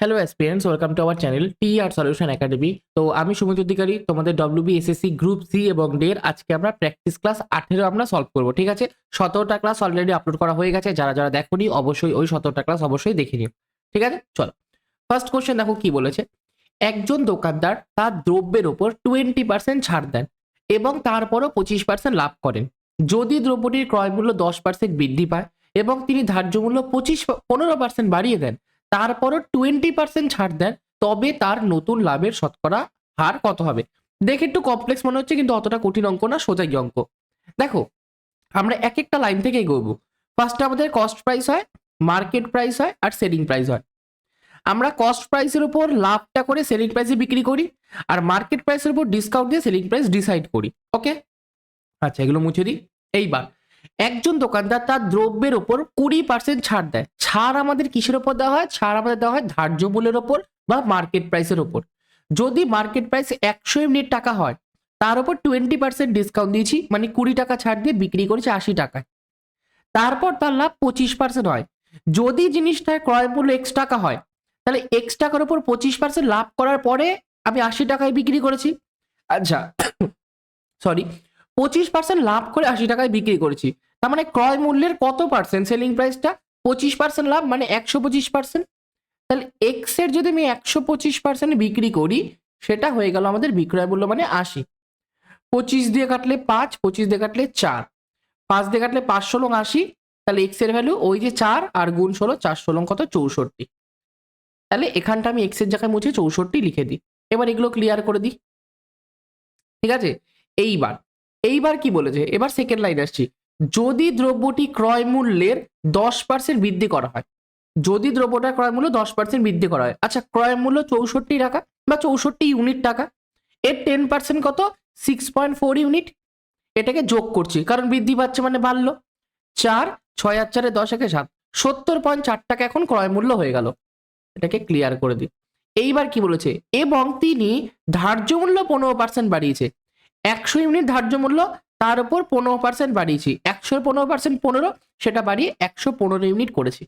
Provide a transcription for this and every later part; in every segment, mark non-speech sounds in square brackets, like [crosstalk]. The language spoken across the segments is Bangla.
Hello aspirants welcome to our channel T R solution academy তো আমি সুমিত অধিকারী, তোমাদের ডব্লিউবি এসএসসি গ্রুপ সি এবং ডের আজকে আমরা প্র্যাকটিস ক্লাস আঠেরো আমরা সলভ করব, ঠিক আছে? সতেরোটা ক্লাস অলরেডি আপলোড করা হয়ে গেছে, যারা যারা দেখোনি, অবশ্যই ওই সতেরোটা ক্লাস অবশ্যই দেখে নিও, ঠিক আছে? চলো ফার্স্ট কোশ্চেন দেখো কি বলেছে? একজন দোকানদার তার দ্রব্যের ওপর টোয়েন্টি পার্সেন্ট ছাড় দেন এবং তারপরও পঁচিশ পার্সেন্ট লাভ করেন। যদি দ্রব্যটির ক্রয় মূল্য দশ পার্সেন্ট বৃদ্ধি পায় এবং তিনি ধার্য মূল্য পঁচিশ, পনেরো পার্সেন্ট বাড়িয়ে দেন তারপরও টোয়েন্টি পার্সেন্ট ছাড় দেন, তবে তার নতুন লাভের শতকরা হার কত হবে? দেখে একটু কমপ্লেক্স মনে হচ্ছে, কিন্তু অতটা কঠিন অঙ্ক না সোজাই অঙ্ক। দেখো, আমরা এক একটা লাইন থেকে এগোবো। ফার্স্টে আমাদের কস্ট প্রাইস হয় মার্কেট প্রাইস হয়, আর সেলিং প্রাইস হয়। আমরা কস্ট প্রাইসের উপর লাভটা করে সেলিং প্রাইসে বিক্রি করি, আর মার্কেট প্রাইসের উপর ডিসকাউন্ট দিয়ে সেলিং প্রাইস ডিসাইড করি ওকে আচ্ছা এগুলো মুছে দিই। এইবার একজন দোকানদার তার দ্রব্যের ওপর কুড়ি পার্সেন্ট ছাড় দেয়। ছাড় আমাদের কিসের ওপর দেওয়া হয়? ছাড় আমাদের দেওয়া হয় ধার্য মূল্যের ওপর বা মার্কেট প্রাইসের ওপর। যদি মার্কেট প্রাইস একশো ইউনিট টাকা হয়, তার উপর টোয়েন্টি পার্সেন্ট ডিসকাউন্ট দিয়েছি মানে কুড়ি টাকা ছাড় দিয়ে বিক্রি করেছি আশি টাকায়। তারপর তার লাভ পঁচিশ পার্সেন্ট হয়। যদি জিনিসটার ক্রয় মূল্য এক্স টাকা হয়, তাহলে এক্স টাকার উপর পঁচিশ পার্সেন্ট লাভ করার পরে আমি আশি টাকায় বিক্রি করেছি। আচ্ছা [coughs] সরি পঁচিশ পার্সেন্ট লাভ করে আশি টাকায় বিক্রি করেছি। তার মানে ক্রয় মূল্যের কত পার্সেন্ট সেলিং প্রাইসটা পঁচিশ পার্সেন্ট লাভ মানে একশো পঁচিশ পার্সেন্ট তাহলে এক্সের যদি আমি একশো পঁচিশ পার্সেন্ট বিক্রি করি, সেটা হয়ে গেল আমাদের বিক্রয় মূল্য মানে আশি। পঁচিশ দিয়ে কাটলে পাঁচ, পঁচিশ দিয়ে কাটলে চার। পাঁচ দিয়ে কাটলে পাঁচ ষোলো আশি, তাহলে এক্সের ভ্যালু ওই যে চার আর গুণ ষোলো চার ষোলো কত? চৌষট্টি। তাহলে এখানটা আমি এক্সের জায়গায় মুছে চৌষট্টি লিখে দিই। এবার এগুলো ক্লিয়ার করে দিই। ঠিক আছে? এইবার এইবার কি বলেছে? এবার সেকেন্ড লাইন আসছি। যদি দ্রব্যটি ক্রয় মূল্যের দশ পার্সেন্ট বৃদ্ধি করা হয়, যদি দ্রব্যটা ক্রয় মূল্য দশ পার্সেন্ট বৃদ্ধি করা হয় আচ্ছা ক্রয় মূল্য চৌষট্টি টাকা বা চৌষট্টি ইউনিট টাকা, এর টেন পার্সেন্ট কত? সিক্স পয়েন্ট ফোর ইউনিট এটাকে যোগ করছি, কারণ বৃদ্ধি পাচ্ছে মানে বাড়লো। চার, ছয় আর চারে দশ একে সাত, সত্তর পয়েন্ট চার টাকা এখন ক্রয় মূল্য হয়ে গেল। এটাকে ক্লিয়ার করে দিই। এইবার কি বলেছে? এবং তিনি ধার্য মূল্য পনেরো পার্সেন্ট বাড়িয়েছে। একশো ইউনিট ধার্য মূল্য তার উপর পনেরো পার্সেন্ট বাড়িয়েছি। একশো পনেরো পার্সেন্ট পনেরো, সেটা বাড়িয়ে একশো পনেরো ইউনিট করেছি।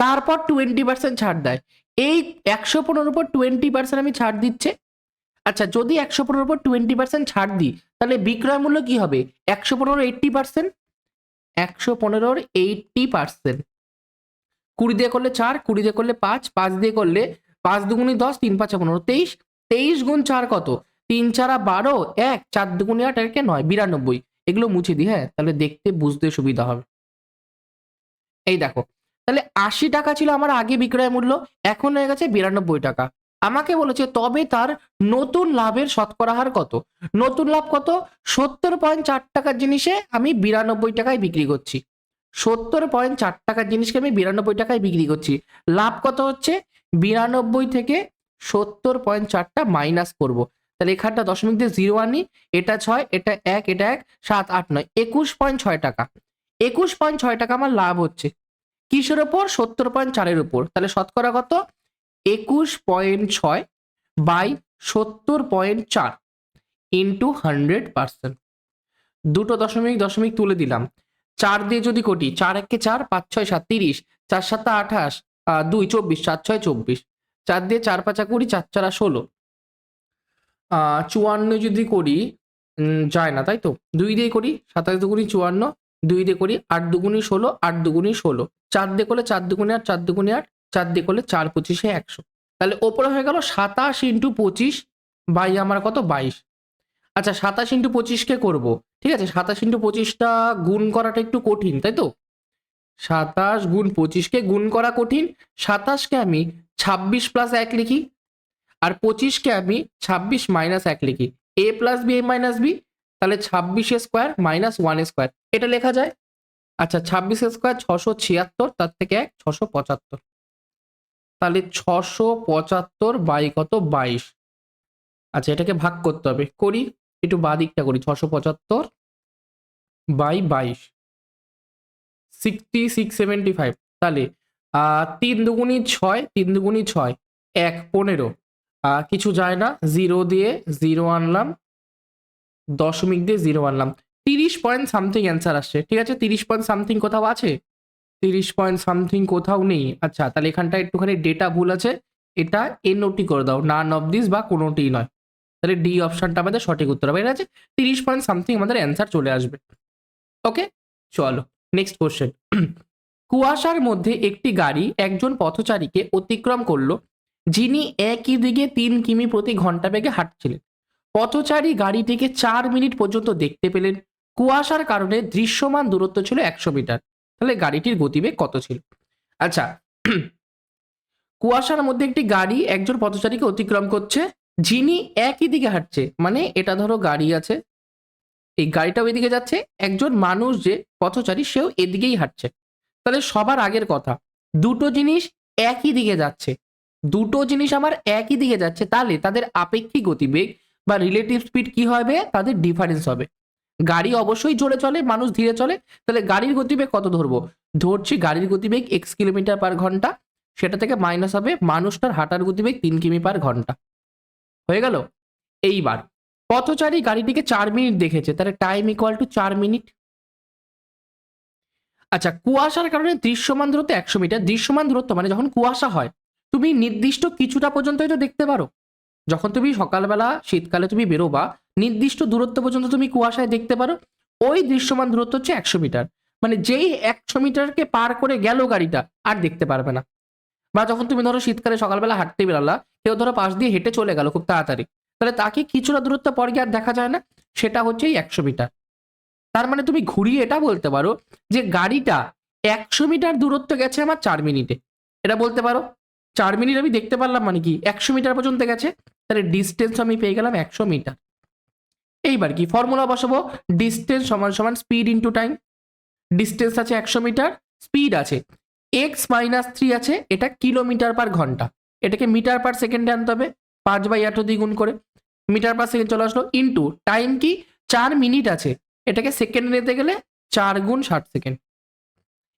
তারপর টোয়েন্টি পার্সেন্ট ছাড় দেয়। এই একশো পনেরোর উপর টোয়েন্টি পার্সেন্ট আমি ছাড় দিচ্ছে। আচ্ছা যদি একশো পনেরোর উপর টোয়েন্টি পার্সেন্ট ছাড় দিই, তাহলে বিক্রয় মূল্য কি হবে? একশো পনেরো এইট্টি পার্সেন্ট একশো পনেরোর এইট্টি পার্সেন্ট কুড়ি দিয়ে করলে চার, কুড়ি দিয়ে করলে পাঁচ পাঁচ দিয়ে করলে পাঁচ দুগুণি দশ, তিন পাঁচা পনেরো, তেইশ। তেইশ গুণ চার কত? তিন চারা বারো, এক, চার দুগুণে আট একে নয়, বিরানব্বই। এগুলো মুছে দিই হ্যাঁ? তাহলে দেখতে বুঝতে সুবিধা হবে। এই দেখো, তাহলে আশি টাকা ছিল আমার আগে বিক্রয় মূল্য, এখন হয়ে গেছে বিরানব্বই টাকা। আমাকে বলেছে, তবে তার নতুন লাভের শতকরা হার কত? নতুন লাভ কত? সত্তর পয়েন্ট চার টাকার জিনিসে আমি বিরানব্বই টাকায় বিক্রি করছি। সত্তর পয়েন্ট চার টাকার জিনিসকে আমি বিরানব্বই টাকায় বিক্রি করছি। লাভ কত হচ্ছে? বিরানব্বই থেকে সত্তর পয়েন্ট চারটা মাইনাস করব। তাহলে এখানটা দশমিক দিয়ে জিরো আনি, এটা ছয়, এটা এক এটা এক, সাত, আট, নয়, একুশ পয়েন্ট ছয় টাকা। একুশ পয়েন্ট ছয় টাকা আমার লাভ হচ্ছে। কিসের ওপর? সত্তর পয়েন্ট চারের উপর তাহলে শতকরা কত? একুশ পয়েন্ট ছয় বাই সত্তর পয়েন্ট চার ইন্টু হান্ড্রেড পার্সেন্ট দুটো দশমিক দশমিক তুলে দিলাম। চার দিয়ে যদি কোটি, চার একে চার, পাঁচ, ছয়, সাত, তিরিশ, চার সাতটা আঠাশ দুই, চব্বিশ চার ছয়, চব্বিশ। চার দিয়ে চার, পাঁচা কুড়ি, চার, চারা ষোলো। চুয়ান্ন যদি করি যায় না, তাই তো? দুই দিয়ে করি, সাতাশ দুগুনি চুয়ান্ন, দুই দিয়ে করি আট দুগুনি ষোলো, আট দুগুনি ষোলো। চার দিয়ে করলে চার দুগুনি আট, চার দুগুনি আট, চার দিয়ে করলে চার পঁচিশে একশো। তাহলে ওপরে হয়ে গেল সাতাশ ইন্টু পঁচিশ বাই আমার কত? বাইশ। আচ্ছা সাতাশ ইন্টু পঁচিশকে করব, ঠিক আছে? সাতাশ ইন্টু পঁচিশটা গুণ করাটা একটু কঠিন, তাই তো? সাতাশ গুণ পঁচিশকে গুণ করা কঠিন। সাতাশকে আমি ছাব্বিশ প্লাস এক লিখি আর পঁচিশকে আমি ছাব্বিশ মাইনাস এক লিখি। A plus B A minus B তাহলে ছাব্বিশ স্কোয়ার মাইনাস ওয়ান স্কোয়ার এটা লেখা যায়? আচ্ছা ছাব্বিশ স্কোয়ার ছশো ছিয়াত্তর, তার থেকে এক ছশো পঁচাত্তর। তাহলে ছশো পঁচাত্তর বাই কত? বাইশ। আচ্ছা এটাকে ভাগ করতে হবে। করি, একটু বাঁ দিকটা করি। ছশো পঁচাত্তর বাই বাইশ। সিক্সটি সিক্স সেভেন্টি ফাইভ তাহলে তিন দুগুণি ছয়, তিন দুগুণি ছয়, এক পনেরো। কিছু যায় না। জিরো দিয়ে জিরো আনলাম। দশমিক দিয়ে জিরো আনলাম। তিরিশ পয়েন্ট সামথিং অ্যান্সার আসছে। ঠিক আছে? তিরিশ পয়েন্ট সামথিং কোথাও আছে? তিরিশ পয়েন্ট সামথিং কোথাও নেই। আচ্ছা তাহলে এখানটা একটুখানি ডেটা ভুল আছে। এটা এনওটি করে দাও। নান অফ দিস বা কোনোটি নয়। তাহলে ডি অপশনটা আমাদের সঠিক উত্তর হবে। এটা আছে তিরিশ পয়েন্ট সামথিং আমাদের অ্যান্সার চলে আসবে। ওকে চলো নেক্সট কোশ্চেন [clears throat] কুয়াশার মধ্যে একটি গাড়ি একজন পথচারীকে অতিক্রম করল। যিনি একই দিকে তিন কিমি প্রতি ঘণ্টা বেগে হাঁটছিলেন। পথচারী গাড়িটিকে চার মিনিট পর্যন্ত দেখতে পেলেন। কুয়াশার কারণে দৃশ্যমান দূরত্ব ছিল একশো মিটার। তাহলে গাড়িটির গতিবেগ কত ছিল? আচ্ছা [clears throat] কুয়াশার মধ্যে একটি গাড়ি একজন পথচারীকে অতিক্রম করছে, যিনি একই দিকে হাঁটছে। মানে এটা ধরো গাড়ি আছে। এই গাড়িটাও এদিকে যাচ্ছে। একজন মানুষ যে পথচারী, সেও এদিকেই হাঁটছে। তাহলে সবার আগের কথা, দুটো জিনিস একই দিকে যাচ্ছে। দুটো জিনিস আমার একই দিকে যাচ্ছে। তাহলে তাদের আপেক্ষিক গতিবেগ বা রিলেটিভ স্পিড কি হবে? তাদের ডিফারেন্স হবে। গাড়ি অবশ্যই জোরে চলে, মানুষ ধীরে চলে। তাহলে গাড়ির গতিবেগ কত ধরবো? ধরছি গাড়ির গতিবেগ এক্স কিলোমিটার পার ঘণ্টা, সেটা থেকে মাইনাস হবে। মানুষটার হাঁটার গতিবেগ তিন কিমি পার ঘণ্টা। হয়ে গেল? এইবার, পথচারী গাড়িটিকে চার মিনিট দেখেছে। তাহলে টাইম ইকুয়াল টু চার মিনিট আচ্ছা কুয়াশার কারণে দৃশ্যমান দূরত্ব একশো মিটার দৃশ্যমান দূরত্ব মানে যখন কুয়াশা হয় তুমি নির্দিষ্ট কিছুটা পর্যন্তই তো দেখতে পারো। যখন তুমি সকালবেলা, শীতকালে তুমি বেরোবা, নির্দিষ্ট দূরত্ব পর্যন্ত তুমি কুয়াশায় দেখতে পারো। ওই দৃশ্যমান দূরত্ব হচ্ছে একশো মিটার। মানে যেই একশো মিটারকে পার করে গেল গাড়িটা, আর দেখতে পারবে না। বা যখন তুমি ধরো শীতকালে সকালবেলা হাঁটতে বেরোলা, কেউ ধরো পাশ দিয়ে হেঁটে চলে গেল খুব তাড়াতাড়ি, তাহলে তাকে কিছুটা দূরত্ব পর গিয়ে আর দেখা যায় না, সেটা হচ্ছে এই একশো মিটার। তার মানে তুমি ঘুরিয়ে এটা বলতে পারো যে গাড়িটা একশো মিটার দূরত্ব গেছে আমার চার মিনিটে। এটা বলতে পারো? চার মিনিট আমি দেখতে পারলাম মানে কি, একশো মিটার পর্যন্ত গেছে, তাহলে ডিস্টেন্স আমি পেয়ে গেলাম একশো মিটার। এইবার কি ফর্মুলা বসাবো ডিস্টেন্স সমান সমান স্পিড ইন্টু টাইম ডিস্টেন্স আছে একশো মিটার স্পিড আছে। এক্স মাইনাস থ্রি আছে, এটা কিলোমিটার পার ঘণ্টা। এটাকে মিটার পার সেকেন্ডে আনতে হবে, পাঁচ বাই আট দ্বিগুণ করে। মিটার পার সেকেন্ড চলে আসলো ইন্টু টাইম কি, চার মিনিট আছে। এটাকে সেকেন্ড নিতে গেলে চার গুণ ষাট সেকেন্ড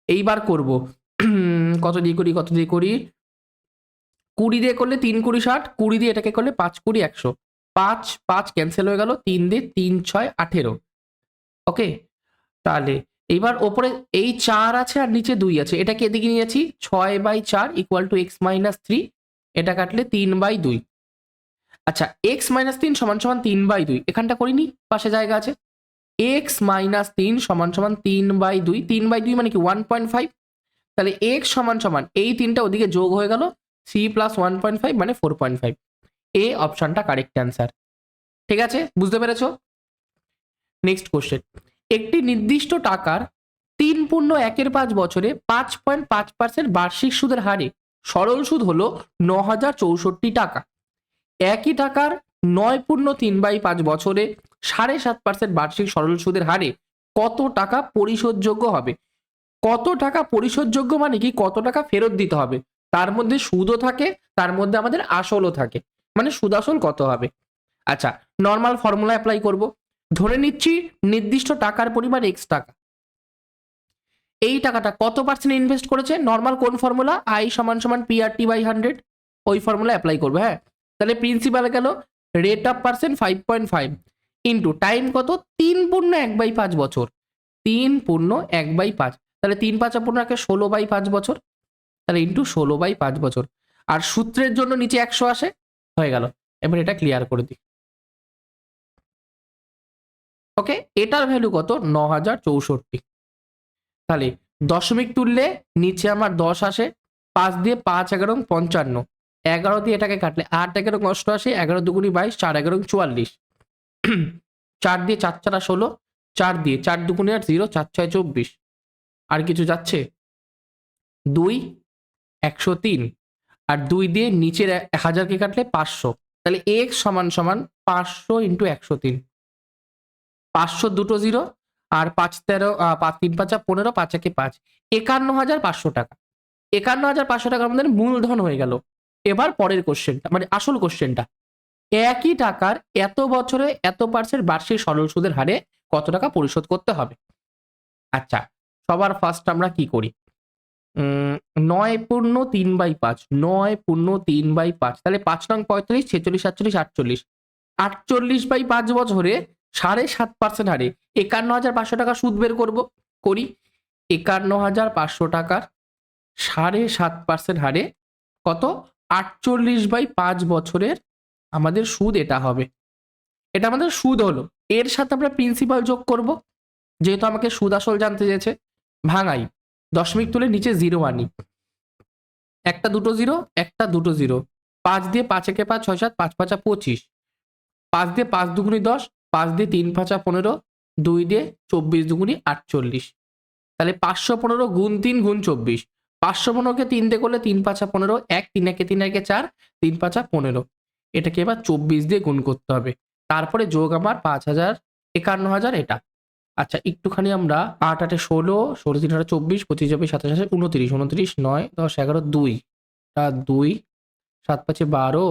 এইবার করব। [clears throat] কত দিয়ে করি, কত দিয়ে করি? কুড়ি দিয়ে করলে তিন কুড়ি ষাট, কুড়ি দিয়ে এটাকে করলে পাঁচ কুড়ি একশো। পাঁচ পাঁচ ক্যান্সেল হয়ে গেল, তিন দিয়ে তিন ছয় আঠেরো। ওকে তাহলে এইবার ওপরে এই চার আছে আর নিচে দুই আছে। এটাকে এদিকে নিয়ে যাচ্ছি, ছয় বাই চার equal to x minus three এটা কাটলে তিন বাই দুই। আচ্ছা এক্স মাইনাস তিন সমান সমান তিন বাই দুই। এখানটা করিনি, পাশে জায়গা আছে। এক্স মাইনাস তিন সমান সমান তিন বাই দুই। তিন বাই দুই মানে কি ওয়ান পয়েন্ট ফাইভ তাহলে এক্স সমান সমান, এই তিনটা ওদিকে যোগ হয়ে গেল three plus one point five মানে ফোর পয়েন্ট ফাইভ এ অপশনটা কারেক্ট অ্যান্সার ঠিক আছে? বুঝতে পেরেছ? নেক্সট কোশ্চেন একটি নির্দিষ্ট টাকার তিন পূর্ণ একের পাঁচ বছরে পাঁচ পয়েন্ট পাঁচ পার্সেন্ট বার্ষিক সুদের হারে সরল সুদ হলো ন হাজার চৌষট্টি টাকা। একই টাকার নয় পূর্ণ তিন বাই পাঁচ বছরে সাড়ে সাত পার্সেন্ট বার্ষিক সরল সুদের হারে কত টাকা পরিশোধযোগ্য হবে? কত টাকা পরিশোধযোগ্য মানে কি? কত টাকা ফেরত দিতে হবে? তার মধ্যে সুদও থাকে, তার মধ্যে আমাদের আসলও থাকে। মানে সুদ আসল কত হবে? আচ্ছা নর্মাল ফর্মুলা অ্যাপ্লাই করব। ধরে নিচ্ছি নির্দিষ্ট টাকার পরিমাণ এক্স টাকা। এই টাকাটা কত পার্সেন্ট ইনভেস্ট করেছে? নর্মাল কোন ফর্মুলা আই সমান সমান পিআরটি বাই হান্ড্রেড ওই ফর্মুলা অ্যাপ্লাই করবে হ্যাঁ? তাহলে প্রিন্সিপাল গেল rate of percent five point five into time কত? তিন পূর্ণ এক বাই পাঁচ বছর। তিন পূর্ণ এক বাই পাঁচ। তাহলে তিন পাঁচ পূর্ণ একে ষোলো বাই পাঁচ বছর। তাহলে ইন্টু ষোলো বাই পাঁচ বছর। আর সূত্রের জন্য নিচে একশো আসে, হয়ে গেল। এবার এটা ক্লিয়ার করে দিই। ওকে, এটার ভ্যালু কত? ন হাজার চৌষট্টি। তাহলে দশমিক তুললে নিচে আমার দশ আসে, পাঁচ দিয়ে পাঁচ এগারো পঞ্চান্ন। এগারো দিয়ে এটাকে কাটলে আট এগারো কষ্ট আসে এগারো দুগুনি বাইশ, চার এগারো চুয়াল্লিশ। চার দিয়ে চার চারা ষোলো, চার দিয়ে চার দুগুনি আর জিরো, চার ছয়, চব্বিশ। আর কিছু যাচ্ছে? দুই একশো তিন। আর দুই দিয়ে নিচের হাজারকে কাটলে পাঁচশো। তাহলে এক্স সমান সমান পাঁচশো ইন্টু একশো তিন। পাঁচশো দুটো জিরো আর পাঁচ তেরো পাঁচ তিন পাঁচা পনেরো, পাঁচ একে পাঁচ। একান্ন হাজার পাঁচশো টাকা। একান্ন হাজার পাঁচশো টাকা আমাদের মূলধন হয়ে গেল। এবার পরের কোশ্চেনটা মানে আসল কোশ্চেনটা। একই টাকার এত বছরে এত পার্সেন্ট বার্ষিক সরল সুদের হারে কত টাকা পরিশোধ করতে হবে? আচ্ছা সবার ফার্স্ট আমরা কি করি? নয় পূর্ণ তিন বাই পাঁচ, নয় পূর্ণ তিন বাই পাঁচ, তাহলে পাঁচ নং পঁয়তাল্লিশ, ছেচল্লিশ, সাতচল্লিশ, আটচল্লিশ। আটচল্লিশ বাই পাঁচ বছরে সাড়ে সাত পার্সেন্ট হারে, একান্ন হাজার পাঁচশো টাকা সুদ বের করব, করি। একান্ন হাজার পাঁচশো টাকার সাড়ে সাত পার্সেন্ট হারে কত? আটচল্লিশ বাই পাঁচ বছরের আমাদের সুদ এটা হবে। এটা আমাদের সুদ হলো। এর সাথে আমরা প্রিন্সিপাল যোগ করব, যেহেতু আমাকে সুদ আসল জানতে চেয়েছে, ভাঙাই। দশমিক তুলে নিচে জিরো আনি একটা দুটো জিরো একটা দুটো জিরো পাঁচ দিয়ে পাঁচ একে পাঁচ ছয় সাত, পাঁচ পাঁচা পঁচিশ। পাঁচ দিয়ে পাঁচ দুগুনি দশ, পাঁচ দিয়ে তিন পাঁচা পনেরো, দুই দিয়ে চব্বিশ দুগুনি আটচল্লিশ। তাহলে পাঁচশো পনেরো গুণ তিন গুণ চব্বিশ। পাঁচশো পনেরোকে তিন দিয়ে করলে তিন পাঁচা পনেরো, এক, তিন একে তিন, একে চার, তিন পাঁচা পনেরো। এটাকে এবার চব্বিশ দিয়ে গুণ করতে হবে। তারপরে যোগ আমার পাঁচ হাজার, একান্ন হাজার এটা। আচ্ছা একটুখানি আমরা আট আটে ষোলো ষোলো তিন আটে চব্বিশ, পঁচিশ চব্বিশ সাতাশ আঠাশ উনত্রিশ উনত্রিশ নয়, দশ, এগারো, দুই দুই, সাত পাঁচে বারো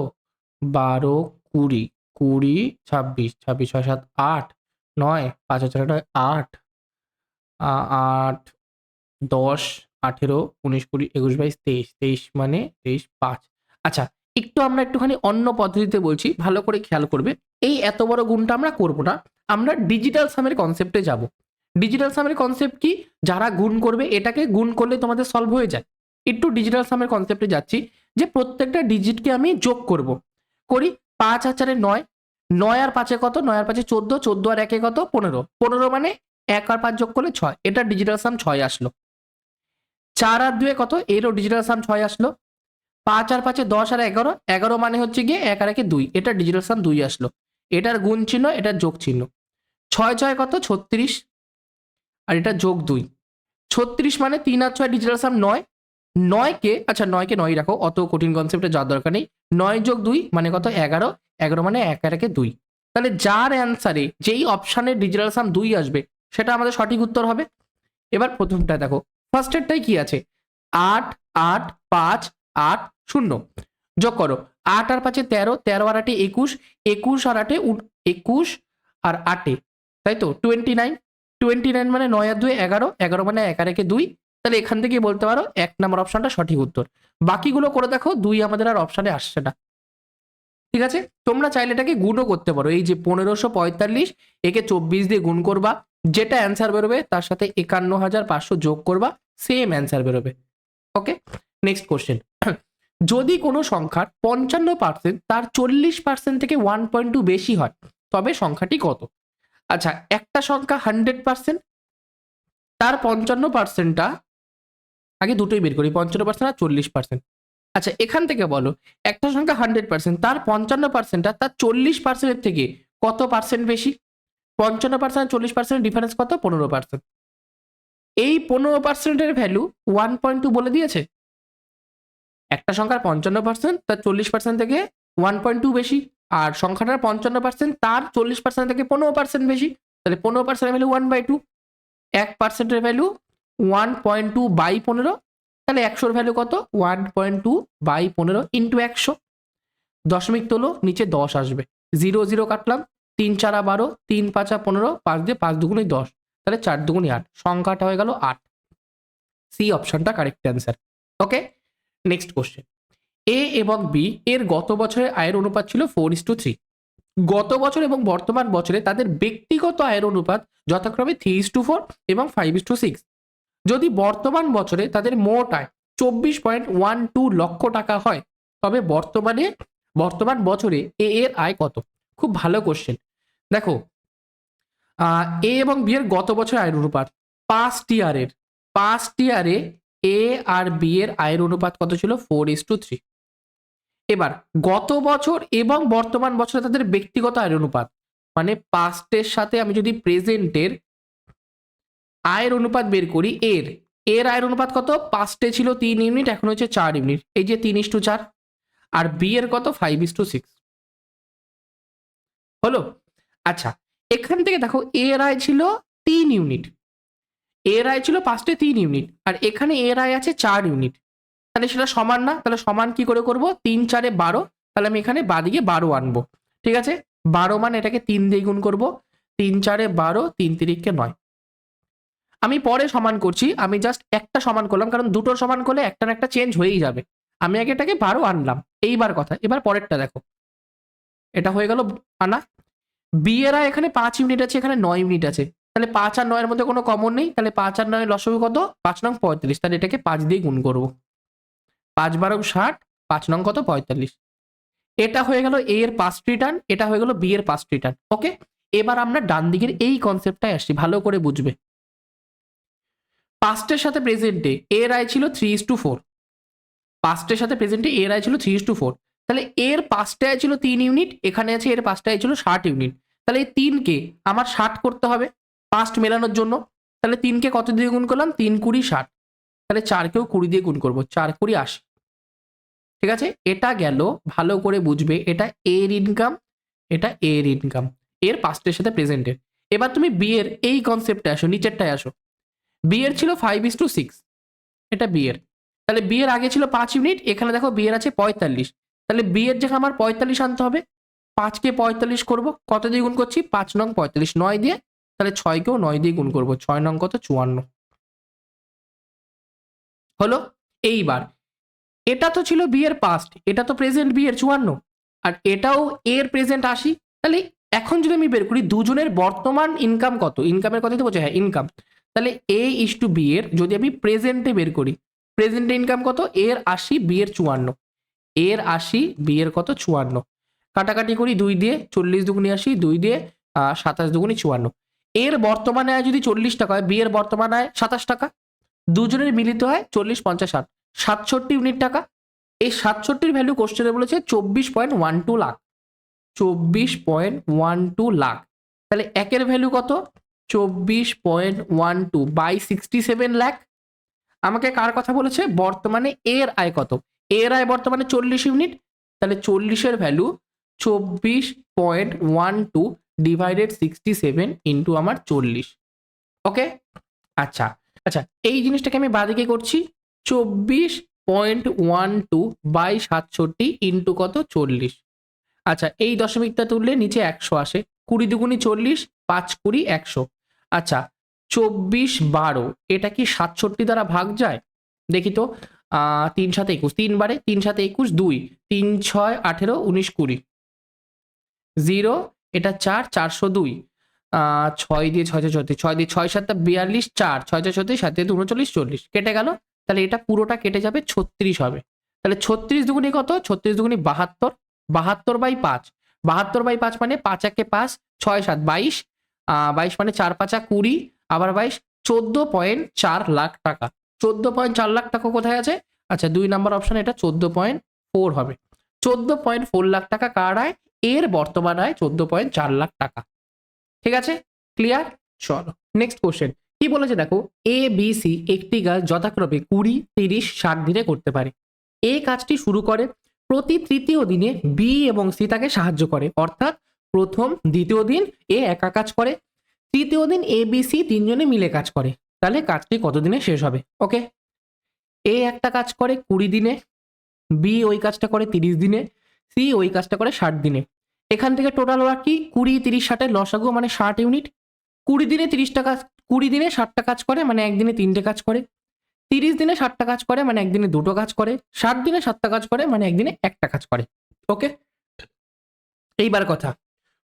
বারো, কুড়ি কুড়ি, ছাব্বিশ ছাব্বিশ, ছয়, সাত, আট, নয়, পাঁচ হাজার নয়, আট আট, দশ, আঠেরো, উনিশ, কুড়ি, একুশ, বাইশ, তেইশ তেইশ মানে তেইশ, পাঁচ। আচ্ছা একটু আমরা একটুখানি অন্য পদ্ধতিতে বলছি, ভালো করে খেয়াল করবে। এই এত বড় গুণটা আমরা করব না, আমরা ডিজিটাল সামের কনসেপ্টে যাব। ডিজিটাল সামের কনসেপ্ট কি? যারা গুণ করবে, এটাকে গুণ করলে তোমাদের সলভ হয়ে যায়। একটু ডিজিটাল সামের কনসেপ্টে যাচ্ছি, যে প্রত্যেকটা ডিজিটকে আমি যোগ করব। করি পাঁচ হাজারে নয় নয় আর পাঁচে কত? নয় আর পাঁচে চোদ্দ চোদ্দ আর একে কত? পনেরো। পনেরো মানে এক আর পাঁচ যোগ করলে ছয়। এটা ডিজিটাল সাম ছয় আসলো। চার আর দুয়ে কত? এরও ডিজিটাল সাম ছয় আসলো। পাঁচ আর পাঁচে দশ আর এগারো এগারো মানে হচ্ছে গিয়ে এক আর একে দুই। এটা ডিজিটাল সাম দুই আসলো। এটার গুণ চিহ্ন, এটার যোগ চিহ্ন। ছয় ছয় কত? ছত্রিশ। আর এটা যোগ দুই। ছত্রিশ মানে তিন আর ছয় ডিজিটাল সাম নয়। নয়কে আচ্ছা নয়কে নয় রাখো। অত কঠিন কনসেপ্টে যাওয়ার দরকার নেই। নয় যোগ দুই মানে কত? এগারো। এগারো মানে এক আর একে দুই। তাহলে যার অ্যান্সারে যেই অপশানে ডিজিটাল সাম দুই আসবে, সেটা আমাদের সঠিক উত্তর হবে। এবার প্রথমটা দেখো। ফার্স্টেরটাই কি আছে? আট আট, পাঁচ আট শূন্য। যোগ করো, আট আর পাঁচে তেরো তেরো আর আটে একুশ একুশ আর আটে একুশ আর আটে, তাই তো? টোয়েন্টি নাইন টোয়েন্টি নাইন মানে নয় আর দুই, এগারো এগারো মানে এক আর একে দুই, তাহলে এখান থেকে বলতে পারো এক নম্বর অপশনটা সঠিক উত্তর। বাকিগুলো করে দেখো, দুই আমাদের আর অপশানে আসছে না। ঠিক আছে? তোমরা চাইলে এটাকে গুণও করতে পারো। এই যে পনেরোশো পঁয়তাল্লিশ, একে চব্বিশ দিয়ে গুণ করবা, যেটা অ্যান্সার বেরোবে, তার সাথে একান্ন হাজার পাঁচশো যোগ করবা সেম অ্যান্সার বেরোবে। ওকে নেক্সট কোশ্চেন [clears throat] যদি কোনো সংখ্যার পঞ্চান্ন পার্সেন্ট তার চল্লিশ পার্সেন্ট থেকে ওয়ান পয়েন্ট টু বেশি হয়, তবে সংখ্যাটি কত? আচ্ছা একটা সংখ্যা হান্ড্রেড পার্সেন্ট তার পঞ্চান্ন পার্সেন্টটা আগে দুটোই বের করি, পঞ্চান্ন পার্সেন্ট আর চল্লিশ পার্সেন্ট আচ্ছা এখান থেকে বলো, একটা সংখ্যা হান্ড্রেড পার্সেন্ট তার পঞ্চান্ন পার্সেন্টটা তার চল্লিশ পার্সেন্টের থেকে কত পার্সেন্ট বেশি? পঞ্চান্ন পার্সেন্ট চল্লিশ পার্সেন্ট ডিফারেন্স কত? পনেরো পার্সেন্ট এই পনেরো পার্সেন্টের ভ্যালু ওয়ান পয়েন্ট টু বলে দিয়েছে? একটা সংখ্যার পঞ্চান্ন পার্সেন্ট তার চল্লিশ পার্সেন্ট থেকে ওয়ান পয়েন্ট টু বেশি, আর সংখ্যাটার পঞ্চান্ন পার্সেন্ট তার চল্লিশ পার্সেন্ট থেকে পনেরো পার্সেন্ট বেশি, তাহলে পনেরো পার্সেন্টের ভ্যালু ওয়ান বাই টু এক পার্সেন্টের value one point two by পনেরো, তাহলে একশোর ভ্যালু কত? ওয়ান পয়েন্ট টু বাই পনেরো ইন্টু একশো। দশমিক তোলো, নিচে দশ আসবে। জিরো জিরো কাটলাম, তিন, চারা বারো, তিন, পাঁচা পনেরো, পাঁচ দিয়ে পাঁচ দুগুণি দশ, তাহলে চার দুগুণি আট, সংখ্যাটা হয়ে গেল আট। সি অপশনটা correct answer okay next question A এবং বি এর গত বছরের আয়ের অনুপাত ছিল ফোর ইস টু থ্রি গত বছর এবং বর্তমান বছরে তাদের ব্যক্তিগত আয়ের অনুপাত যথাক্রমে থ্রি ইস টু ফোর এবং ফাইভ ইস টু সিক্স যদি বর্তমান বছরে তাদের মোট আয় চব্বিশ পয়েন্ট ওয়ান টু লক্ষ টাকা হয়, তবে বর্তমানে, বর্তমান বছরে এ এর আয় কত? খুব ভালো কোশ্চেন দেখো এ এবং বি এর গত বছর আয়ের অনুপাত পাঁচ ইয়ারের পাঁচ ইয়ারে এ আর বি এর আয়ের অনুপাত কত ছিল? ফোর ইস টু থ্রি এবার, গত বছর এবং বর্তমান বছরে তাদের ব্যক্তিগত আয়ের অনুপাত। মানে পাস্টের সাথে আমি যদি প্রেজেন্টের আয়ের অনুপাত বের করি, এর এর আয়ের অনুপাত কত? পাঁচটে ছিল তিন ইউনিট এখন হচ্ছে চার ইউনিট এই যে তিন ইস টু চার, আর বি এর কত? ফাইভ ইস টু সিক্স হলো? আচ্ছা এখান থেকে দেখো এর আয় ছিল তিন ইউনিট এর আয় ছিল পাঁচটে তিন ইউনিট আর এখানে এর আয় আছে চার ইউনিট তাহলে সেটা সমান না, তাহলে সমান কি করে করব? তিন চারে বারো, তাহলে আমি এখানে বাদিকে বারো আনব। ঠিক আছে? বারো মানে এটাকে তিন দিয়ে গুণ করব। তিন চারে বারো, তিন তিরিখকে নয়। আমি পরে সমান করছি, আমি জাস্ট একটা সমান করলাম, কারণ দুটোর সমান করলে একটা না একটা চেঞ্জ হয়েই যাবে। আমি আগে এটাকে বারো আনলাম, এইবার কথা, এবার পরেরটা দেখো। এটা হয়ে গেল আনা। বি এর আয় এখানে পাঁচ ইউনিট আছে, এখানে নয় ইউনিট আছে। তাহলে পাঁচ আর নয়ের মধ্যে কোনো কমন নেই? তাহলে পাঁচ আর নয় লসগু কত? পাঁচ নং পঁয়ত্রিশ তাহলে এটাকে পাঁচ দিয়ে গুণ করব। পাঁচ বারো ষাট, পাঁচ নং কত? পঁয়তাল্লিশ। এটা হয়ে গেল এ এর পাস্ট রিটার্ন এটা হয়ে গেল বি এর পাস্ট রিটার্ন ওকে এবার আমরা ডান দিকের এই কনসেপ্টটাই আসছি, ভালো করে বুঝবে। পাস্টের সাথে প্রেজেন্টে এর আয় ছিল থ্রি ইস টু ফোর পাস্টের সাথে প্রেজেন্টে এর আয় ছিল থ্রি ইস টু ফোর তাহলে এর পাঁচটা ছিল তিন ইউনিট এখানে আছে এর পাঁচটা ছিল ষাট ইউনিট তাহলে এই তিনকে আমার ষাট করতে হবে। পাস্ট মেলানোর জন্য, তাহলে তিনকে কত দিয়ে গুণ করলাম? তিন কুড়ি ষাট। তাহলে চারকেও কুড়ি দিয়ে গুণ করব, চার কুড়ি আশি। ঠিক আছে? এটা গেল, ভালো করে বুঝবে, এটা এর ইনকাম এটা এর ইনকাম এর পাস্টের সাথে প্রেজেন্টের এবার তুমি বিয়ের এই কনসেপ্টে আসো, নিচেরটায় আসো। বিয়ের ছিল ফাইভ ইস টু সিক্স এটা বিয়ের তাহলে বিয়ের আগে ছিল পাঁচ ইউনিট এখানে দেখো বিয়ের আছে পঁয়তাল্লিশ। তাহলে বিয়ের জায়গায় আমার পঁয়তাল্লিশ আনতে হবে, পাঁচকে পঁয়তাল্লিশ করব, কত দিয়ে গুণ করছি? পাঁচ নং পঁয়তাল্লিশ, নয় দিয়ে তাহলে ছয়কেও নয় দিয়ে গুণ করব। ছয় নং কত? চুয়ান্ন। হলো? এইবার। এটা তো ছিল বিয়ের পাস্ট এটা তো প্রেজেন্ট বিয়ের চুয়ান্ন। আর এটাও এর প্রেজেন্ট আশি। তাহলে এখন যদি আমি বের করি, দুজনের বর্তমান ইনকাম কত? ইনকামের কথাই তো বলছে হ্যাঁ ইনকাম তাহলে এ ইস টু বি এর, যদি আমি প্রেজেন্টে বের করি প্রেজেন্টে ইনকাম কত? এর আশি বি এর চুয়ান্ন। এর আশি বি এর কত? চুয়ান্ন। কাটাকাটি করি দুই দিয়ে, চল্লিশ দুগুনি আশি, দুই দিয়ে সাতাশ দুগুনি চুয়ান্ন। এর বর্তমানে আয় যদি চল্লিশ টাকা হয় বি এর বর্তমান আয় সাতাশ টাকা, দুজনের মিলিত হয় চল্লিশ পঞ্চাশ ষাট। সাতষট্টি ইউনিট টাকা। এই সাতষট্টির ভ্যালু কোশ্চেনে বলেছে চব্বিশ পয়েন্ট ওয়ান টু লাখ চব্বিশ পয়েন্ট ওয়ান টু লাখ তাহলে একের ভ্যালু কত? চব্বিশ point one two by sixty seven lakh আমাকে কার কথা বলেছে? বর্তমানে এর আয় কত? এর আয় বর্তমানে চল্লিশ ইউনিট তাহলে চল্লিশের ভ্যালু চব্বিশ point one two divided sixty seven into আমার চল্লিশ। ওকে আচ্ছা আচ্ছা এই জিনিসটাকে আমি বাদিকে করছি, চব্বিশ পয়েন্ট ওয়ান টু বাই সাতষট্টি ইন্টু কত চল্লিশ। আচ্ছা এই দশমিকটা তুললে নিচে একশো আসে, কুড়ি দুগুনি চল্লিশ, পাঁচ কুড়ি একশো। আচ্ছা চব্বিশ বারো, এটা কি সাতষট্টি দ্বারা ভাগ যায়? দেখি তো তিন সাথে একুশ, তিন বারে তিন সাথে একুশ, দুই, তিন ছয় আঠেরো, উনিশ কুড়ি। জিরো এটা চার চারশো দুই। ছয় দিয়ে ছয় ছয় ছয় দিয়ে ছয়, সাতটা বিয়াল্লিশ, চার, ছয় ছয় ছত্রিশ সাত দিয়ে উনচল্লিশ, চল্লিশ। কেটে গেল? তাহলে এটা পুরোটা কেটে যাবে ছত্রিশ হবে। তাহলে ছত্রিশ দুগুনি কত? ছত্রিশ দুগুনি বাহাত্তর। বাহাত্তর বাই পাঁচ। বাহাত্তর বাই পাঁচ মানে পাঁচ একে পাঁচ, ছয়, সাত, বাইশ। বাইশ মানে চার, পাঁচা কুড়ি। আবার বাইশ, চোদ্দ পয়েন্ট চার লাখ টাকা। চোদ্দ পয়েন্ট চার লাখ টাকা কোথায় আছে? আচ্ছা দুই নাম্বার অপশন এটা চোদ্দ পয়েন্ট ফোর হবে। চোদ্দ পয়েন্ট ফোর লাখ টাকা কার আয়? এর বর্তমান আয় চোদ্দ পয়েন্ট চার লাখ টাকা। ঠিক আছে? ক্লিয়ার চলো। নেক্সট কোশ্চেন কি বলেছে দেখো? এ বি সি একটি গাছ যথাক্রমে কুড়ি তিরিশ ষাট দিনে করতে পারে। এ কাজটি শুরু করে প্রতি তৃতীয় দিনে বি এবং সি তাকে সাহায্য করে। অর্থাৎ প্রথম দ্বিতীয় দিন এ একা কাজ করে। তৃতীয় দিন এ বি সি তিনজনে মিলে কাজ করে। তাহলে কাজটি কত দিনে শেষ হবে? ওকে এ একটা কাজ করে কুড়ি দিনে বি ওই কাজটা করে তিরিশ দিনে সি ওই কাজটা করে ষাট দিনে। এখান থেকে টোটাল ওয়ার্ক কি? কুড়ি, তিরিশ, ষাটের লসাগু মানে ষাট ইউনিট কুড়ি দিনে তিরিশটা কাজ কুড়ি দিনে ষাটটা কাজ করে মানে একদিনে তিনটে কাজ করে। তিরিশ দিনে ষাটটা কাজ করে মানে একদিনে দুটো কাজ করে। ষাট দিনে সাতটা কাজ করে মানে একদিনে একটা কাজ করে। ওকে এইবার কথা।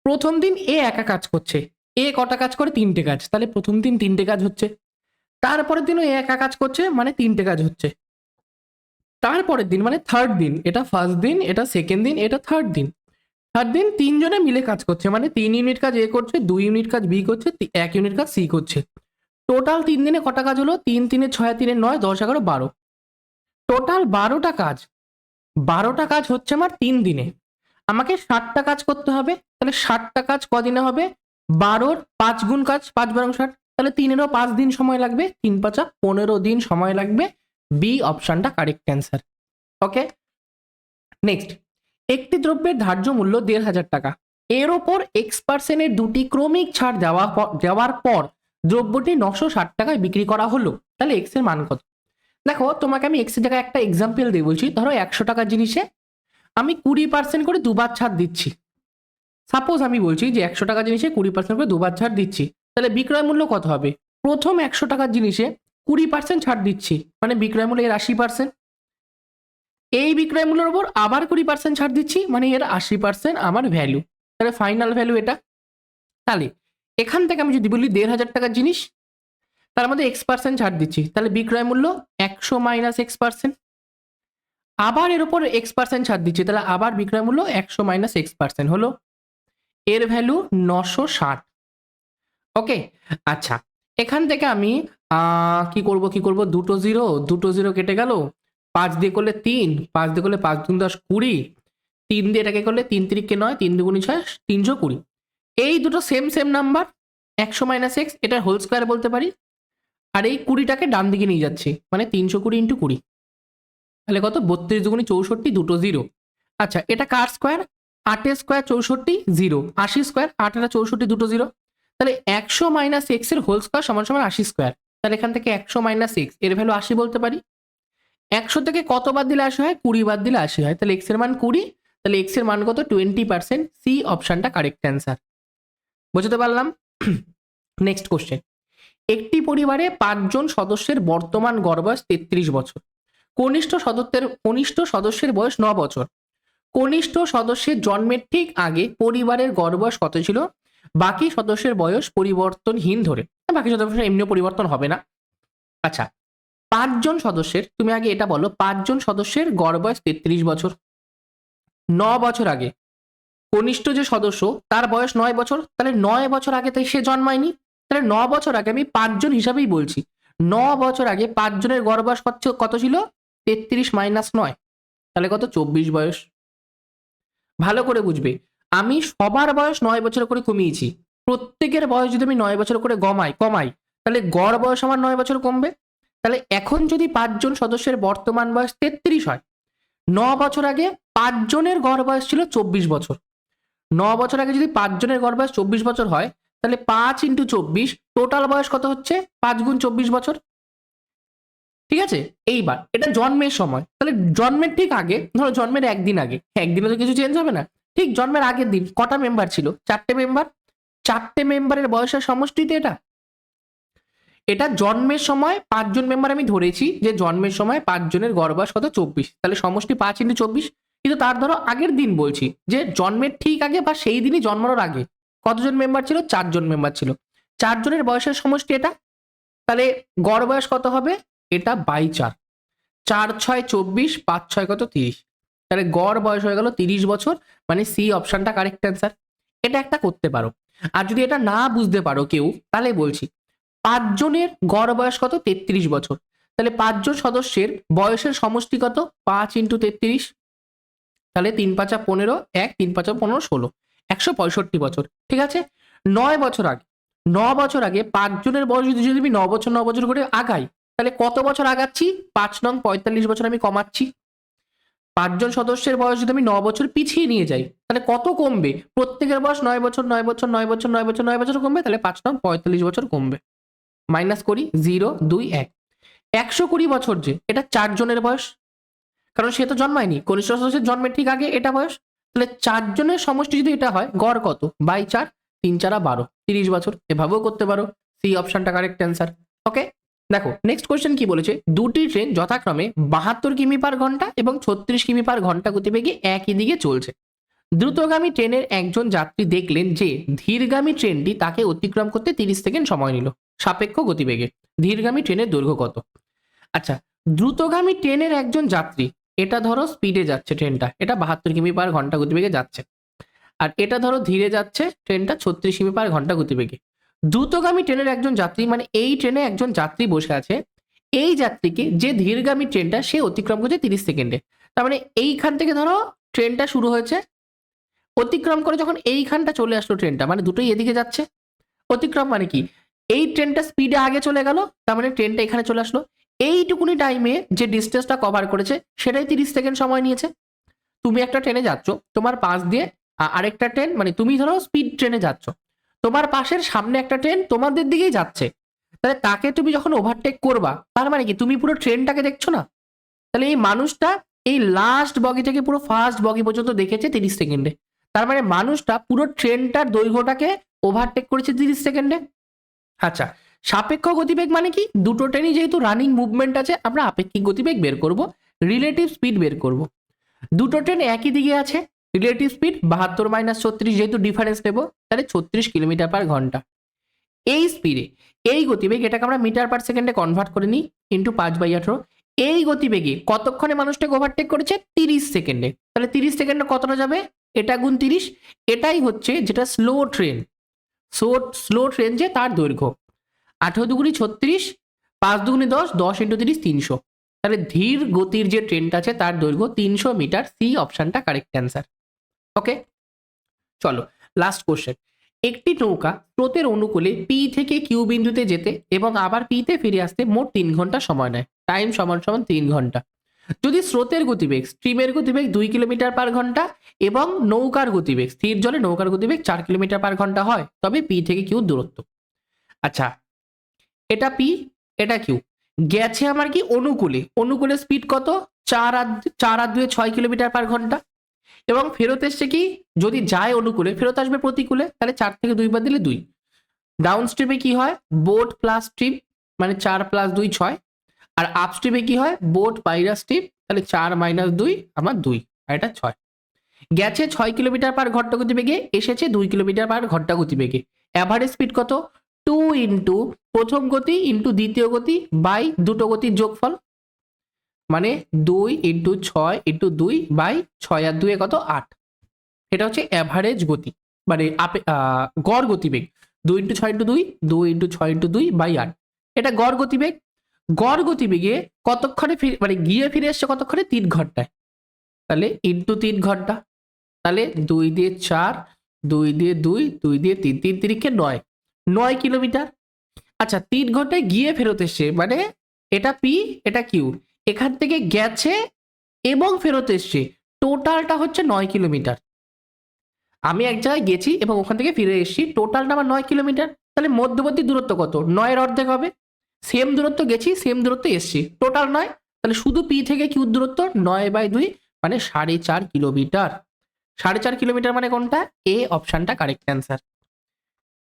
প্রথম দিন এ একা কাজ করছে। এ কটা কাজ করে? তিনটে কাজ। তাহলে প্রথম দিন তিনটে কাজ হচ্ছে। তারপরের দিনও এ একা কাজ করছে মানে তিনটে কাজ হচ্ছে। তারপরের দিন মানে থার্ড দিন, এটা ফার্স্ট দিন, এটা সেকেন্ড দিন, এটা থার্ড দিন। থার্ড দিন তিনজনে মিলে কাজ করছে মানে তিন ইউনিট কাজ এ করছে, দুই ইউনিট কাজ বি করছে এক ইউনিট কাজ সি করছে। টোটাল তিন দিনে কটা কাজ হলো? তিন, তিনে ছয়, তিনে নয়, দশ, এগারো, বারো। টোটাল বারোটা কাজ। বারোটা কাজ হচ্ছে আমার তিন দিনে। আমাকে ষাটটা কাজ করতে হবে, তাহলে ষাটটা কাজ কদিনে হবে? বারোর পাঁচ গুণ কাজ, পাঁচ বারো ষাট। তাহলে তিনেরও পাঁচ দিন সময় লাগবে, তিন পাঁচা পনেরো দিন সময় লাগবে। বি অপশানটা কারেক্ট অ্যান্সার ওকে নেক্সট একটি দ্রব্যের ধার্য মূল্য দেড় হাজার টাকা। এর ওপর এক্স পার্সেন্টের দুটি ক্রমিক ছাড় দেওয়া দেওয়ার পর দ্রব্যটি নশো ষাট টাকায় বিক্রি করা হলো। তাহলে এক্সের মান কত? দেখো, তোমাকে আমি এক্সের জায়গায় একটা এক্সাম্পল দিয়ে বলছি। ধরো একশো টাকার জিনিসে আমি কুড়ি পার্সেন্ট করে দুবার ছাড় দিচ্ছি। সাপোজ আমি বলছি যে একশো টাকার জিনিসে কুড়ি পার্সেন্ট করে দুবার ছাড় দিচ্ছি। তাহলে বিক্রয় মূল্য কত হবে? প্রথম একশো টাকার জিনিসে কুড়ি পার্সেন্ট ছাড় দিচ্ছি। মানে বিক্রয় মূল্য আশি পার্সেন্ট এই বিক্রয় মূল্যের উপর আবার কুড়ি পার্সেন্ট ছাড় দিচ্ছি মানে এর আশি পার্সেন্ট আমার ভ্যালু তাহলে ফাইনাল ভ্যালু এটা। তাহলে, এখান থেকে আমি যদি বলি দেড় হাজার টাকার জিনিস, তার মধ্যে এক্স পার্সেন্ট ছাড় দিচ্ছি। তাহলে বিক্রয় মূল্য একশো মাইনাস এক্স পার্সেন্ট আবার এর উপর এক্স পার্সেন্ট ছাড় দিচ্ছি, তাহলে আবার বিক্রয় মূল্য একশো মাইনাস এক্স পার্সেন্ট হলো। এর ভ্যালু নশো ষাট। ওকে আচ্ছা এখান থেকে আমি কি করব কি করব? দুটো জিরো দুটো জিরো কেটে গেল। পাঁচ দিয়ে করলে তিন, পাঁচ দিয়ে করলে পাঁচ দুন দশ কুড়ি, তিন দিয়ে এটাকে করলে তিন তিরিকে নয়, তিন দুগুণি ছয়, তিনশো কুড়ি। এই দুটো সেম সেম নাম্বার একশো মাইনাস এক্স এটার হোল স্কোয়ার বলতে পারি। আর এই কুড়িটাকে ডান দিকে নিয়ে যাচ্ছি মানে তিনশো কুড়ি ইন্টু কুড়ি। তাহলে কত? বত্রিশ দুগুণি চৌষট্টি, দুটো জিরো আচ্ছা এটা কার স্কোয়ার আটের স্কোয়ার চৌষট্টি জিরো আশি স্কোয়ার আট আর চৌষট্টি, দুটো জিরো তাহলে একশো মাইনাস এক্সের হোল স্কোয়ার সমান সমান আশি স্কোয়ার তাহলে এখান থেকে একশো মাইনাস এক্সের ভ্যালু আশি বলতে পারি। একশো থেকে কত বাদ দিলে আশি হয়? কুড়ি বাদ দিলে আশি হয়। তাহলে এক্সের মান কুড়ি, তাহলে এক্সের মান কত? টোয়েন্টি পার্সেন্ট সি অপশনটা কারেক্ট অ্যান্সার বুঝতে পারলাম? [clears throat] নেক্সট কোশ্চেন একটি পরিবারে পাঁচজন সদস্যের বর্তমান গড় বয়স তেত্রিশ বছর। কনিষ্ঠ সদস্যের কনিষ্ঠ সদস্যের বয়স ন বছর। কনিষ্ঠ সদস্যের জন্মের ঠিক আগে পরিবারের গড় বয়স কত ছিল? বাকি সদস্যের বয়স পরিবর্তনহীন ধরে। বাকি সদস্যের এমনিও পরিবর্তন হবে না। আচ্ছা পাঁচজন সদস্যের, তুমি আগে এটা বলো, পাঁচজন সদস্যের গড় বয়স তেত্রিশ বছর। ন বছর আগে। কনিষ্ঠ যে সদস্য, তার বয়স নয় বছর, তাহলে নয় বছর আগে তাই সে জন্মায়নি? তাহলে ন বছর আগে আমি পাঁচজন হিসাবেই বলছি। ন বছর আগে পাঁচজনের গড় বয়স কত ছিল- তেত্রিশ মাইনাস নয়। তাহলে কত? চব্বিশ বয়স। ভালো করে বুঝবে, আমি সবার বয়স নয় বছর করে কমিয়েছি। প্রত্যেকের বয়স যদি আমি নয় বছর করে কমাই কমাই, তাহলে গড় বয়স আমার নয় বছর কমবে? তাহলে এখন যদি পাঁচজন সদস্যের বর্তমান বয়স তেত্রিশ হয়, ন বছর আগে পাঁচজনের গড় বয়স ছিল চব্বিশ বছর। ন বছর আগে যদি পাঁচজনের গড় বয়স চব্বিশ বছর হয়, তাহলে পাঁচ ইন্টু চব্বিশ, টোটাল বয়স কত হচ্ছে? পাঁচ গুণ চব্বিশ বছর। ঠিক আছে? এইবার, এটা জন্মের সময়। তাহলে জন্মের ঠিক আগে, ধরো জন্মের একদিন আগে, একদিনে তো কিছু চেঞ্জ হবে না। ঠিক জন্মের আগের দিন, কটা মেম্বার ছিল? চারটে মেম্বার চারটে মেম্বারের বয়সের সমষ্টিতে এটা? এটা জন্মের সময় পাঁচজন মেম্বার আমি ধরেছি, যে জন্মের সময় পাঁচজনের গড় বয়স কত? চব্বিশ। তাহলে সমষ্টি পাঁচ ইন্টু চব্বিশ। কিন্তু তার ধরো আগের দিন বলছি, যে জন্মের ঠিক আগে বা সেই দিনই জন্মানোর আগে কতজন মেম্বার ছিল? চারজন মেম্বার ছিল। চারজনের বয়সের সমষ্টি এটা। তাহলে গড় বয়স কত হবে? এটা বাই চার। চার ছয় চব্বিশ, পাঁচ ছয় কত? তিরিশ। তাহলে গড় বয়স হয়ে গেল তিরিশ বছর মানে সি অপশানটা কারেক্ট অ্যান্সার এটা একটা করতে পারো। আর যদি এটা না বুঝতে পারো কেউ, তাহলে বলছি পাঁচজনের গড় বয়স কত? তেত্রিশ বছর। তাহলে পাঁচজন সদস্যের বয়সের সমষ্টি কত? পাঁচ ইন্টু তেত্রিশ। তাহলে তিন পাঁচা পনেরো, এক, তিন পাঁচা পনেরো, ষোলো। একশো পঁয়ষট্টি বছর। ঠিক আছে? নয় বছর আগে, ন বছর আগে পাঁচজনের বয়স যদি যদি আমি ন বছর ন বছর করে আগাই, তাহলে কত বছর আগাচ্ছি? পাঁচ নং পঁয়তাল্লিশ বছর আমি কমাচ্ছি। পাঁচজন সদস্যের বয়স যদি আমি ন বছর পিছিয়ে নিয়ে যাই, তাহলে কত কমবে? প্রত্যেকের বয়স নয় বছর নয় বছর নয় বছর নয় বছর নয় বছর কমবে? তাহলে পাঁচ নং পঁয়তাল্লিশ বছর কমবে। মাইনাস করি জিরো, দুই, এক। একশো কুড়ি বছর যে, এটা চারজনের বয়স। কারণ সে তো জন্মায়নি। কনিষ্ঠ সদস্যের জন্মের ঠিক আগে এটা বয়স। তাহলে চারজনের সমষ্টি যদি এটা হয়, গড় কত? বাই চার, তিন চারা বারো। তিরিশ বছর, এভাবেও করতে পারো। সি অপশনটা কারেক্ট অ্যান্সার ওকে দেখো নেক্সট কোয়েশ্চেন কি বলেছে? দুটি ট্রেন যথাক্রমে বাহাত্তর কিমি পার ঘণ্টা এবং ছত্রিশ কিমি পার ঘণ্টা গতিবেগে একই দিকে চলছে। দ্রুতগামী ট্রেনের একজন যাত্রী দেখলেন যে ধীরগামী ট্রেনটি তাকে অতিক্রম করতে তিরিশ সেকেন্ড সময় নিল, সাপেক্ষ গতিবেগে। ধীরগামী ট্রেনের দৈর্ঘ্য কত? আচ্ছা দ্রুতগামী ট্রেনের একজন যাত্রী, এটা ধরো স্পিডে যাচ্ছে ট্রেনটা, এটা বাহাত্তর কিমি পার ঘণ্টা গতিবেগে যাচ্ছে। আর এটা ধরো ধীরে যাচ্ছে ট্রেনটা ছত্রিশ কিমি পার ঘণ্টা গতিবেগে। দ্রুতগামী ট্রেনের একজন যাত্রী মানে এই ট্রেনে একজন যাত্রী বসে আছে, এই যাত্রীকে যে ধীরগামী ট্রেনটা সে অতিক্রম করছে তিরিশ সেকেন্ডে। তার মানে এইখান থেকে ধরো ট্রেনটা শুরু হয়েছে অতিক্রম করে যখন এইখানটা চলে আসলো ট্রেনটা মানে দুটোই এদিকে যাচ্ছে। অতিক্রম মানে কি? এই ট্রেনটা স্পিডে আগে চলে গেল, তার মানে ট্রেনটা এখানে চলে আসলো। এইটুকুনি টাইমে যে ডিস্টেন্সটা কভার করেছে, সেটাই তিরিশ সেকেন্ড সময় নিয়েছে। তুমি একটা ট্রেনে যাচ্ছ, তোমার পাশ দিয়ে আরেকটা ট্রেন মানে তুমি ধরো স্পিড ট্রেনে যাচ্ছ। তোমার পাশের সামনে একটা ট্রেন তোমাদের দিকেই যাচ্ছে। তাহলে তাকে তুমি যখন ওভারটেক করবা, তার মানে কি? তুমি পুরো ট্রেনটাকে দেখছ না? তাহলে এই মানুষটা এই লাস্ট বগি থেকে পুরো ফার্স্ট বগি পর্যন্ত দেখেছে তিরিশ সেকেন্ডে তার মানে মানুষটা পুরো ট্রেনটার দৈর্ঘ্যটাকে ওভারটেক করেছে তিরিশ সেকেন্ডে আচ্ছা সাপেক্ষ গতিবেগ মানে কি? দুটো ট্রেনই যেহেতু রানিং মুভমেন্ট আছে, আমরা আপেক্ষিক গতিবেগ বের করব রিলেটিভ স্পিড বের করব। দুটো ট্রেন একই দিকে আছে রিলেটিভ স্পিড বাহাত্তর মাইনাস ছত্রিশ, যেহেতু ডিফারেন্স নেব, তাহলে ছত্রিশ কিলোমিটার পার ঘণ্টা। এই স্পিডে এই গতিবেগ এটাকে আমরা মিটার পার সেকেন্ডে কনভার্ট করে নিই ইন্টু পাঁচ বাই আঠেরো। এই গতিবেগে কতক্ষণে মানুষটাকে ওভারটেক করেছে? তিরিশ সেকেন্ডে তাহলে তিরিশ সেকেন্ডে কতটা যাবে? এটা গুণ তিরিশ, এটাই হচ্ছে যেটা slow train so slow train যে তার দৈর্ঘ্য। আঠেরো দুগুনি ছত্রিশ, পাঁচ দুগুনি দশ দশ ইন্টু তিরিশ, তিনশো। তাহলে ধীর গতির যে ট্রেনটা আছে তার দৈর্ঘ্য তিনশো মিটার। সি অপশানটা কারেক্ট অ্যান্সার ওকে চলো লাস্ট কোশ্চেন একটি নৌকা স্রোতের অনুকূলে পি থেকে কিউ বিন্দুতে যেতে এবং আবার পিতে ফিরে আসতে মোট তিন ঘণ্টা সময় নেয়। টাইম সমান সমান তিন ঘণ্টা। যদি স্রোতের গতিবেগ স্ট্রিমের গতিবেগ দুই কিলোমিটার পার ঘণ্টা এবং নৌকার গতিবেগ, স্থির জলে নৌকার গতিবেগ চার কিলোমিটার পার ঘণ্টা হয়, তবে পি থেকে কিউ দূরত্ব। আচ্ছা এটা পি এটা কিউ গেছে আমার কি অনুকূলে? অনুকূলে স্পিড কত? চার আর চার আর দুয়ে ছয় কিলোমিটার পার ঘণ্টা। এবং ফেরত এসছে কি? যদি যায় অনুকূলে, ফেরত আসবে প্রতিকূলে, তাহলে চার থেকে দুই বাদ দিলে দুই। ডাউন স্ট্রিমে কি হয়? বোট প্লাস স্ট্রিম মানে চার প্লাস দুই ছয়। আর আপ স্ট্রিমে কি হয়? বোট মাইনাস স্ট্রিম তাহলে চার মাইনাস দুই, আমার দুই, আর এটা ছয়। গেছে ছয় কিলোমিটার পার ঘণ্টা গতিবেগে, এসেছে দুই কিলোমিটার পার ঘণ্টা গতিবেগে। অ্যাভারেজ স্পিড কত? টু ইন্টু প্রথম গতি ইন্টু দ্বিতীয় গতি বাই দুটো গতির যোগফল। মানে দুই ইন্টু ছয় ইন্টু দুই বাই ছয় আর দুয়ে কত? আট। এটা হচ্ছে অ্যাভারেজ গতি মানে আপে গড় গতিবেগ। দুই ইন্টু ছয় ইন্টু দুই দুই ইন্টু ছয় ইন্টু দুই বাই আট। এটা গড় গতিবেগ গড় গতিবেগে কতক্ষণে ফিরে মানে গিয়ে ফিরে এসছে কতক্ষণে? তিন ঘন্টায়। তাহলে ইন্টু তিন ঘণ্টা। তাহলে দুই দিয়ে চার, দুই দিয়ে দুই দুই দিয়ে তিন তিন তিরিখে নয়। নয় কিলোমিটার। আচ্ছা তিন ঘন্টায় গিয়ে ফেরত এসছে মানে এটা পি, এটা কিউ, এখান থেকে গেছে এবং ফেরত এসছে। টোটালটা হচ্ছে নয় কিলোমিটার। আমি এক জায়গায় গেছি এবং ওখান থেকে ফিরে এসেছি। টোটালটা আমার নয় কিলোমিটার। তাহলে মধ্যবর্তী দূরত্ব কত? নয়ের অর্ধেক হবে। সেম দূরত্ব গেছি সেম দূরত্ব এসছি। টোটাল নয়, তাহলে শুধু পি থেকে কিউ দূরত্ব নয় বাই দুই মানে সাড়ে চার কিলোমিটার। সাড়ে চার কিলোমিটার মানে কোনটা? এ অপশানটা কারেক্ট অ্যান্সার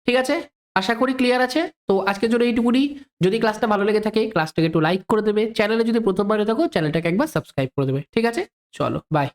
ঠিক আছে? আশা করি ক্লিয়ার আছে। তো আজকের জন্য এইটুকুনি। যদি ক্লাসটা ভালো লেগে থাকে ক্লাসটাকে একটু লাইক করে দেবে। চ্যানেলে যদি প্রথমবার থাকো চ্যানেলটাকে একবার সাবস্ক্রাইব করে দেবে। ঠিক আছে? চলো বাই